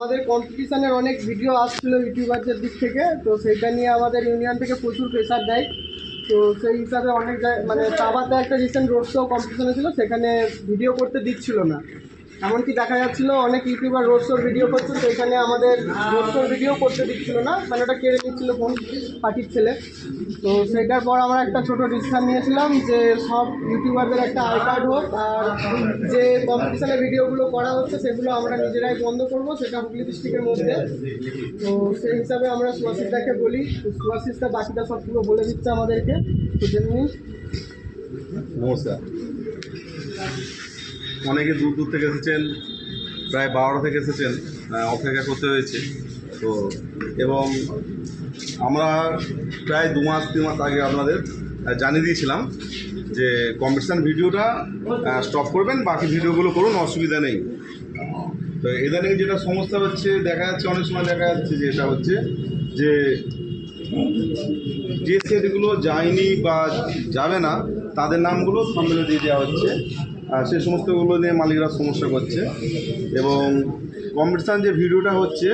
আমাদের কম্পিটিশনের অনেক ভিডিও আসছিল ইউটিউবারদের দিক থেকে, তো সেইটা নিয়ে আমাদের ইউনিয়ন থেকে প্রচুর প্রেশার দেয়। তো সেই হিসাবে অনেক মানে তাবাতে একটা রিসেন্ট রোড শো কম্পিটিশন ছিল, সেখানে ভিডিও করতে দিচ্ছিল না। এমনকি দেখা যাচ্ছিল অনেক ইউটিউবার রোড শোর ভিডিও করছে, তো এখানে আমাদের রোড শোর ভিডিও করতে দিচ্ছিল না মানে ওটা কেড়ে নিচ্ছিল ফোন পার্টির ছেলে। তো সেটার পর আমরা একটা ছোট ডিসিশন নিয়েছিলাম যে সব ইউটিউবারদের একটা আই কার্ড হোক, আর যে কম্পিটিশনের ভিডিওগুলো করা হচ্ছে, সেগুলো আমরা নিজেরাই বন্ধ করব, সেটা হুগলি ডিস্ট্রিক্টের মধ্যে। তো সেই হিসাবে আমরা সুভাষিসদাকে বলি, তো সুভাষিসদা বাকিটা সবগুলো বলে দিচ্ছে আমাদেরকে, তো জেনে নিন। নমস্কার। অনেকে দূর দূর থেকে এসেছেন, প্রায় বারোটা থেকে এসেছেন অপেক্ষা করতে হয়েছে। তো, এবং আমরা প্রায় দু মাস, তিন মাস আগে আপনাদের জানিয়ে দিয়েছিলাম যে কম্পিটিশান ভিডিওটা স্টপ করবেন, বাকি ভিডিওগুলো করুন, অসুবিধা নেই। তো ইদানিং যেটা সমস্যা হচ্ছে, দেখা যাচ্ছে, অনেক সময় দেখা যাচ্ছে যে এটা হচ্ছে যে যে সেটগুলো যায়নি বা যাবে না, তাদের নামগুলো সামনে দিয়ে দেওয়া হচ্ছে। সে সমস্তগুলো নিয়ে মালিকরা সমস্যা করছে। এবং কম্পিটিশান যে ভিডিওটা হচ্ছে,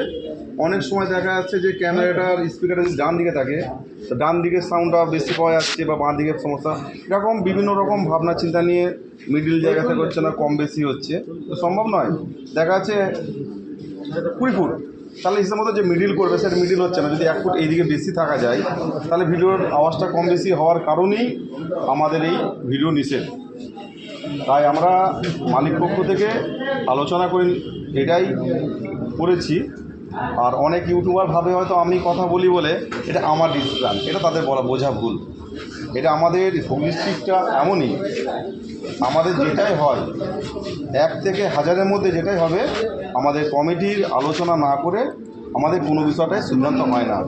অনেক সময় দেখা যাচ্ছে যে ক্যামেরাটার স্পিকারটা যদি ডান দিকে থাকে, তো ডান দিকের সাউন্ডটা বেশি পাওয়া যাচ্ছে বা বাঁ দিকের সমস্যা। এরকম বিভিন্ন রকম ভাবনা চিন্তা নিয়ে মিডিল জায়গা থেকে হচ্ছে না, কম বেশি হচ্ছে। তো সম্ভব নয়। দেখা যাচ্ছে কুড়ি ফুট। তাহলে হিসেবে মতো যে মিডিল করবে, সেটা মিডিল হচ্ছে না। যদি এক ফুট এইদিকে বেশি থাকা যায়, তাহলে ভিডিওর আওয়াজটা কম বেশি হওয়ার কারণেই আমাদের এই ভিডিও নিষেধ। তাই আমরা মালিক পক্ষ থেকে আলোচনা করে এটাই করেছি। আর অনেক ইউটিউবার ভাবে হয়তো আমি কথা বলি বলে এটা আমার ডিসিশন, এটা তাদের বলা, বোঝা ভুল। এটা আমাদের হুগলি ডিস্ট্রিক্টটা এমনই, আমাদের যেটাই হয়, এক থেকে হাজারের মধ্যে যেটাই হবে, আমাদের কমিটির আলোচনা না করে আমাদের কোনো বিষয়টাই সিদ্ধান্ত হয় না।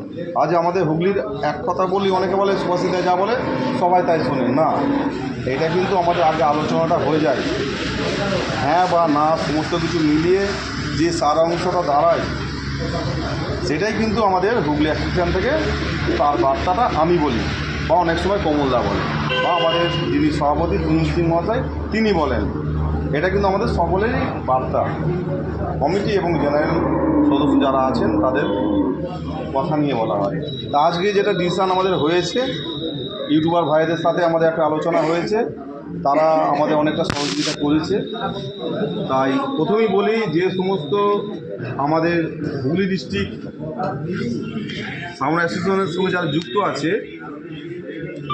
আজ আমাদের হুগলির এক কথা বলি, অনেকে বলে, সুভাষিতা যা বলে, সবাই তাই শোনে। না এটা কিন্তু আমাদের আগে আলোচনাটা হয়ে যায়। হ্যাঁ বা না, সমস্ত কিছু মিলিয়ে যে সার অংশটা দাঁড়ায়, সেটাই কিন্তু আমাদের হুগলি অ্যাসোসিয়েশন থেকে তার বার্তাটা আমি বলি বা অনেক সময় কমলদা বলে বা আমাদের যিনি সভাপতি সুনীল সিং মহাশয়, তিনি বলেন। এটা কিন্তু আমাদের সকলেরই বার্তা। কমিটি এবং জেনারেল সদস্য যারা আছেন, তাদের কথা নিয়ে বলা হয়। তা আজকে যেটা ডিসিশন আমাদের হয়েছে ইউটিউবার ভাইদের সাথে আমাদের একটা আলোচনা হয়েছে। তারা আমাদের অনেকটা সহযোগিতা করেছে। তাই প্রথমেই বলি যে সমস্ত আমাদের হুগলি ডিস্ট্রিক্ট সাউন্ড অ্যাসোসিয়েশনের সঙ্গে যারা যুক্ত আছে,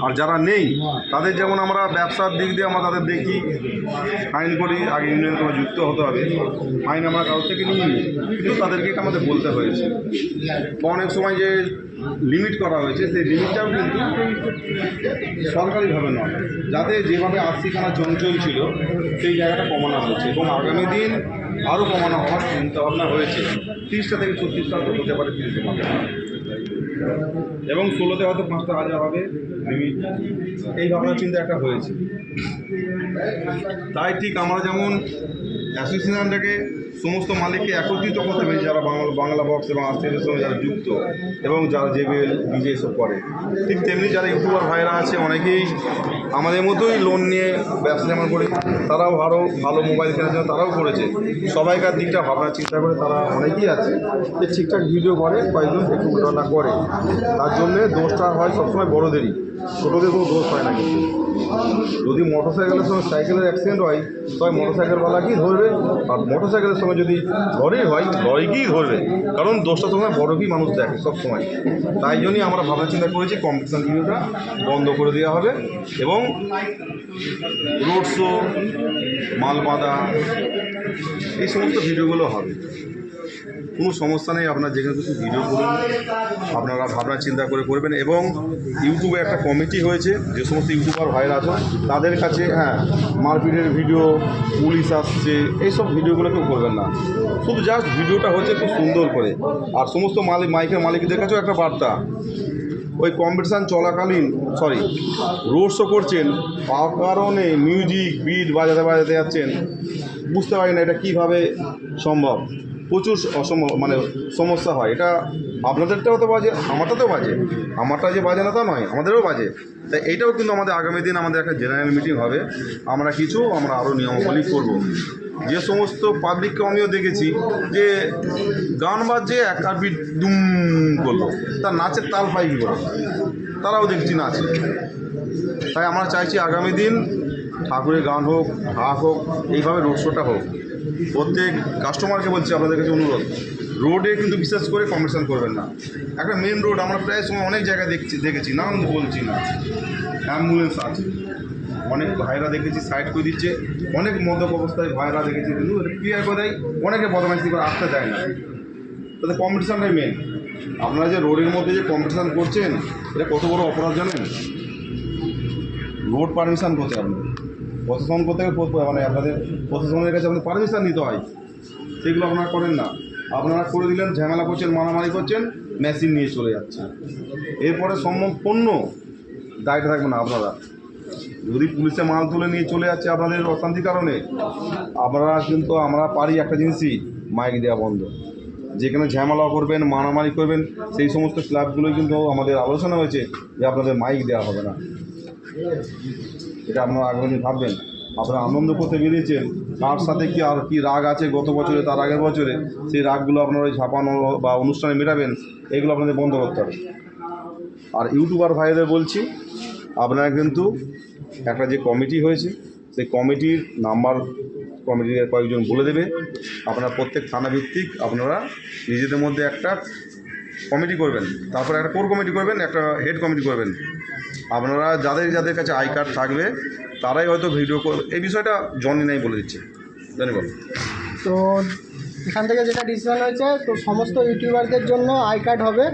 আর যারা নেই, তাদের যেমন আমরা ব্যবসার দিক দিয়ে আমরা তাদের দেখি ফাইন করি, আগে ইউনিয়ন করে যুক্ত হতে হবে। ফাইন আমরা কারোর থেকে নিই কিন্তু তাদেরকে আমাদের বলতে হয়েছে। অনেক সময় যে লিমিট করা হয়েছে, সেই লিমিটটাও কিন্তু সরকারিভাবে নয়। যাতে যেভাবে আশিখানা চঞ্চল ছিল সেই জায়গাটা কমানো হয়েছে এবং আগামী দিন আরও কমানো হওয়ার চিন্তাভাবনা হয়েছে। তিরিশটা থেকে ছত্রিশটা তো হতে পারে, তিরিশে এবং ষোলোতে হয়তো পাঁচটা হাজার হবে লিমিট এই ভাবনা চিন্তা একটা হয়েছে। তাই ঠিক আমরা যেমন অ্যাসোসিয়েশনটাকে সমস্ত মালিককে একত্রিত করতে পেরেছি যারা বাংলা বাংলা বক্স এবং আস্তের সঙ্গে যারা যুক্ত এবং যারা যে জেবিএল ডিজে এসব করে। ঠিক তেমনি যারা ইউটিউবার ভাইরা আছে, অনেকেই আমাদের মতোই লোন নিয়ে ব্যবসা যেমন করি। তারাও আরও ভালো মোবাইল কেনার জন্য তারাও করেছে। সবাইকার দিকটা ভাবনা, চিন্তা করে তারা অনেকেই আছে যে ঠিকঠাক ভিডিও করে কয়েকজন একটু উল্টানা করে। তার জন্যে দোষটা হয় সবসময় বড়োদেরই। ছোটোদের কোনো দোষ হয় না কিন্তু। যদি মোটর সাইকেলের সঙ্গে সাইকেলের অ্যাক্সিডেন্ট হয় তবে মোটর সাইকেলওয়ালাকেই ধরবে? আর মোটর সাইকেলের সঙ্গে যদি লরি হয় লরিকেই ধরবে। কারণ দোষটা সময় বড়কেই মানুষ দেখে সব সময় তাই জন্যই আমরা ভাবনা, চিন্তা করেছি কম্পিটিশন ভিডিওটা বন্ধ করে দেওয়া হবে এবং রোড শো মাল বাঁধা এই সমস্ত ভিডিওগুলো হবে। কোনো সমস্যা নেই, আপনার যেখানে কিছু ভিডিও করুন। আপনারা ভাবনা চিন্তা করে করবেন এবং ইউটিউবে একটা কমিটি হয়েছে, যে সমস্ত ইউটিউবার ভাইরা আছেন তাদের কাছে হ্যাঁ মারপিটের ভিডিও, পুলিশ আসছে, এইসব ভিডিওগুলো কেউ করবেন না। শুধু জাস্ট ভিডিওটা হচ্ছে খুব সুন্দর করে। আর সমস্ত মালিক, মাইকের মালিকদের কাছেও একটা বার্তা। ওই কম্পিটিশান চলাকালীন সরি রোড শো করছেন তার কারণে মিউজিক বিট বাজাতে বাজাতে যাচ্ছেন। বুঝতে পারি না এটা কীভাবে সম্ভব। প্রচুর অসম্ভব মানে সমস্যা হয়। এটা আপনাদেরটাও তো বাজে, আমারটাতেও বাজে। আমারটা যে বাজে না তা নয়, আমাদেরও বাজে। তাই এইটাও কিন্তু আমাদের আগামী দিন আমাদের একটা জেনারেল মিটিং হবে। আমরা কিছু, আমরা আরও নিয়মাবলী করব। যে সমস্ত পাবলিককে আমিও দেখেছি যে গান বাজছে এক কারপিট দুম করল। তার নাচের তাল পাই কী করে? তারাও দেখছি নাচে। তাই আমরা চাইছি আগামী দিন ঠাকুরের গান হোক হাক হোক, এইভাবে রোড শোটা হোক। প্রত্যেক কাস্টমারকে বলছি আপনাদের কাছে অনুরোধ। রোডে কিন্তু বিশেষ করে কম্পিটিশন করবেন না। একটা মেন রোড আমরা প্রায় সময় অনেক জায়গায় দেখছি, দেখেছি। নাম বলছি না। অ্যাম্বুলেন্স আছে। অনেক ভাইরা দেখেছি সাইড করে দিচ্ছে। অনেক মদ্যপ অবস্থায় ভাইরা দেখেছি। কিন্তু ক্লিয়ার করে দেয়, অনেকে বদমাইশি করে আসতে দেয় না। তাতে কম্পিটিশনটাই মেন আপনারা যে রোডের মধ্যে যে কম্পিটিশান করছেন, এটা কত বড় অপরাধ জানেন? রোড পারমিশন করছে আপনি প্রশাসন করতে গেলে মানে আপনাদের প্রশাসনের কাছে আপনাদের পারমিশন নিতে হয়। সেগুলো আপনারা করেন না। আপনারা করে দিলেন, ঝামেলা করছেন, মারামারি করছেন মেশিন নিয়ে চলে যাচ্ছে। এরপরে সম্পূর্ণ দায়িত্ব থাকবে না আপনারা। যদি পুলিশে মাল তুলে নিয়ে চলে যাচ্ছে আপনাদের অশান্তির কারণে, আপনারা কিন্তু, আমরা পারি একটা জিনিসই মাইক দেওয়া বন্ধ। যেখানে ঝামেলা করবেন, মারামারি করবেন, সেই সমস্ত ক্লাবগুলোই কিন্তু আমাদের আলোচনা হয়েছে যে আপনাদের মাইক দেওয়া হবে না। এটা আপনারা দিন ভাববেন আপনারা আনন্দ করতে বেরিয়েছেন কার সাথে কি আর কি রাগ আছে গত বছরে, তার আগের বছরে? সেই রাগগুলো আপনারা ওই ছাপানো বা অনুষ্ঠানে মেটাবেন, এগুলো আপনাদের বন্ধ করতে হবে। আর ইউটিউবার ভাইদের বলছি, আপনারা কিন্তু একটা যে কমিটি হয়েছে, সেই কমিটির নাম্বার, কমিটির কয়েকজন বলে দেবে। আপনারা প্রত্যেক থানা ভিত্তিক আপনারা নিজেদের মধ্যে একটা কমিটি করবেন, তারপরে একটা কোর কমিটি করবেন, একটা হেড কমিটি করবেন। আপনারা যাদের যাদের কাছে আই কার্ড থাকবে, তারাই হয়তো ভিডিও এই বিষয়টা জনি নাই বলে দিচ্ছে। বল। তো এখান থেকে যেটা ডিসিশন হয়েছে, তো সমস্ত ইউটিউবারদের জন্য আই কার্ড হবে।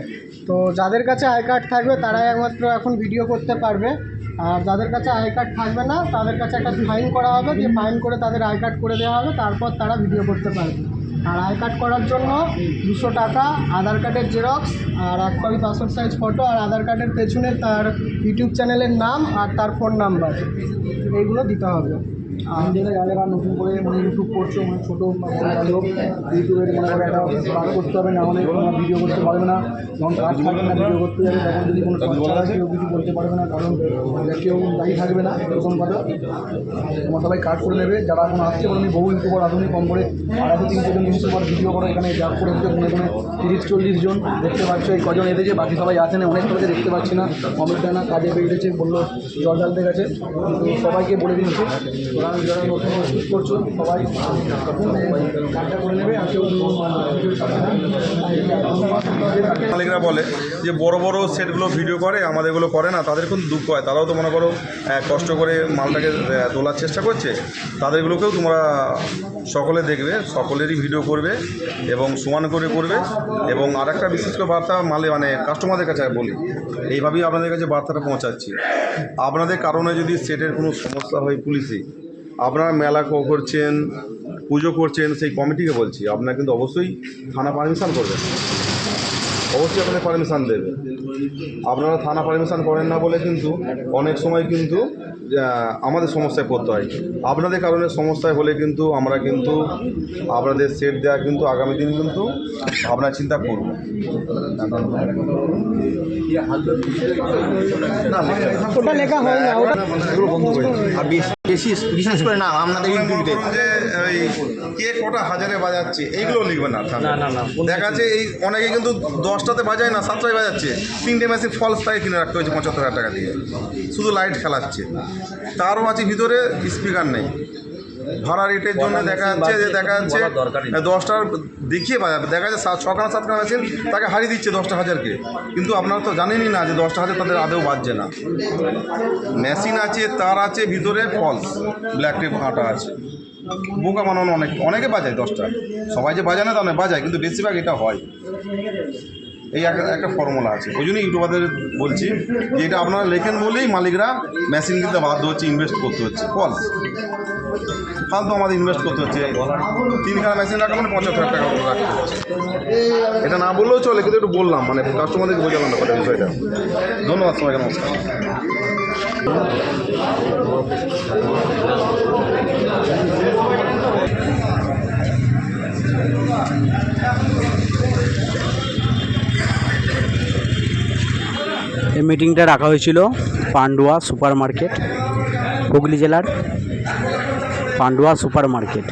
তো যাদের কাছে আই কার্ড থাকবে, তারাই একমাত্র এখন ভিডিও করতে পারবে। আর যাদের কাছে আই কার্ড থাকবে না, তাদের কাছে একটা ফাইন করা হবে দিয়ে ফাইন করে তাদের আই কার্ড করে দেওয়া হবে, তারপর তারা ভিডিও করতে পারবে। আর আই কার্ড করার জন্য দুশো টাকা, আধার কার্ডের জেরক্স, আর এক কপি পাসপোর্ট সাইজ ফটো আর আধার কার্ডের পেছনে তার ইউটিউব চ্যানেলের নাম আর তার ফোন নাম্বার এইগুলো দিতে হবে। আমি যেটা যারা নতুন করে মানে ইউটিউব করছ মানে ছোটো লোক ইউটিউবের মনে করে একটা কাজ করতে হবে, না হলে ভিডিও করতে পারবে না। যখন কাজ থাকবে না ভিডিও করতে যাবে, তখন যদি কোনো কেউ কিছু বলতে পারবে না, কারণ কেউ দায়ী থাকবে না, এরকম কথা। তোমার সবাই কাজ করে নেবে, যারা এখন আসছে বলে বহু ইউটিউবার আধুনিক, কম করে আড়াইশো, তিনশো জন ইউটিউবার ভিডিও করে, এখানে যা করে হচ্ছে মনে মনে তিরিশ, চল্লিশ জন দেখতে পাচ্ছ, এই কজন এসেছে, বাকি সবাই আসে না, অনেক সবাইকে দেখতে পাচ্ছি না। কমেন্ট না কাজে বেরিয়েছে, বলল জল ঢালতে গেছে। সবাইকে বলে দিয়েছি ওরা যারা নতুন করছ সবাই মালিকরা বলে যে বড় বড় সেটগুলো ভিডিও করে আমাদেরগুলো করে না, তাদের কিন্তু দুঃখ হয়। তারাও তো মনে করো কষ্ট করে মালটাকে তোলার চেষ্টা করছে। তাদেরগুলোকেও তোমরা সকলে দেখবে, সকলেরই ভিডিও করবে এবং সমান করে করবে। এবং আর একটা বিশেষ করে বার্তা মালে মানে কাস্টমারদের কাছে বলি, এইভাবেই আপনাদের কাছে বার্তাটা পৌঁছাচ্ছি। আপনাদের কারণে যদি সেটের কোনো সমস্যা হয় পুলিশে আপনারা মেলা করছেন পুজো করছেন সেই কমিটিকে বলছি আপনারা কিন্তু অবশ্যই থানা পারমিশন করবেন। অবশ্যই আপনাদের পারমিশন দেবে। আপনারা থানা পারমিশন করেন না বলে কিন্তু অনেক সময় কিন্তু আমাদের সমস্যায় পড়তে হয়। আপনাদের কারণে সমস্যায় হলে কিন্তু আমরা কিন্তু আপনাদের সেট দেওয়া কিন্তু আগামী দিন কিন্তু আপনার চিন্তা করব না বেশ- বেশি বিশেষ করে না আপনাদের ইউটিউবে যে ওই কে কটা হাজারে বাজাচ্ছে এইগুলো লিখবে না না না না দেখা যাচ্ছে এই অনেকে কিন্তু দশটাতে বাজায় না সাতটায় বাজাচ্ছে। তিনটে মেশিন ফলস তাই কিনে রাখতে হয়েছে পঁচাত্তর হাজার টাকা দিয়ে। শুধু লাইট খেলাচ্ছে। তারও আছে ভিতরে স্পিকার নেই। ভাড়া রেটের জন্য দেখা যাচ্ছে যে দেখা যাচ্ছে দশটার দেখিয়ে বাজাবে। দেখা যাচ্ছে ছখানা সাতটা মেশিন তাকে হারিয়ে দিচ্ছে দশটা হাজারকে। কিন্তু আপনারা তো জানেনই না যে দশটা হাজার তাদের আদেও বাজছে না। মেশিন আছে তার আছে ভিতরে ফলস ব্ল্যাক টেপ আটা আছে। বোকা বানানো অনেক অনেকে বাজায় দশটা। সবাই যে বাজায় না তা নয় বাজায়। কিন্তু বেশিরভাগ এটা হয়। এই একটা ফর্মুলা আছে। ওই জন্যই ইউটিউবারদের বলছি যে এটা আপনারা লেখেন বলেই মালিকরা মেশিন কিনতে বাধ্য হচ্ছে ইনভেস্ট করতে হচ্ছে। ফলস ফালতু আমাদের ইনভেস্ট করতে হচ্ছে। তিনখানা মেশিন রাখা মানে পঁচাত্তর হাজার টাকা রাখতে হচ্ছে। এটা না বললেও চলে, কিন্তু একটু বললাম মানে কাস্টমারদেরকে বোঝালাম ব্যাপারটা, বিষয়টা। ধন্যবাদ সবাইকে, নমস্কার। মিটিংটা রাখা হয়েছিল পান্ডুয়া সুপার মার্কেট হুগলি জেলার পান্ডুয়া সুপার মার্কেট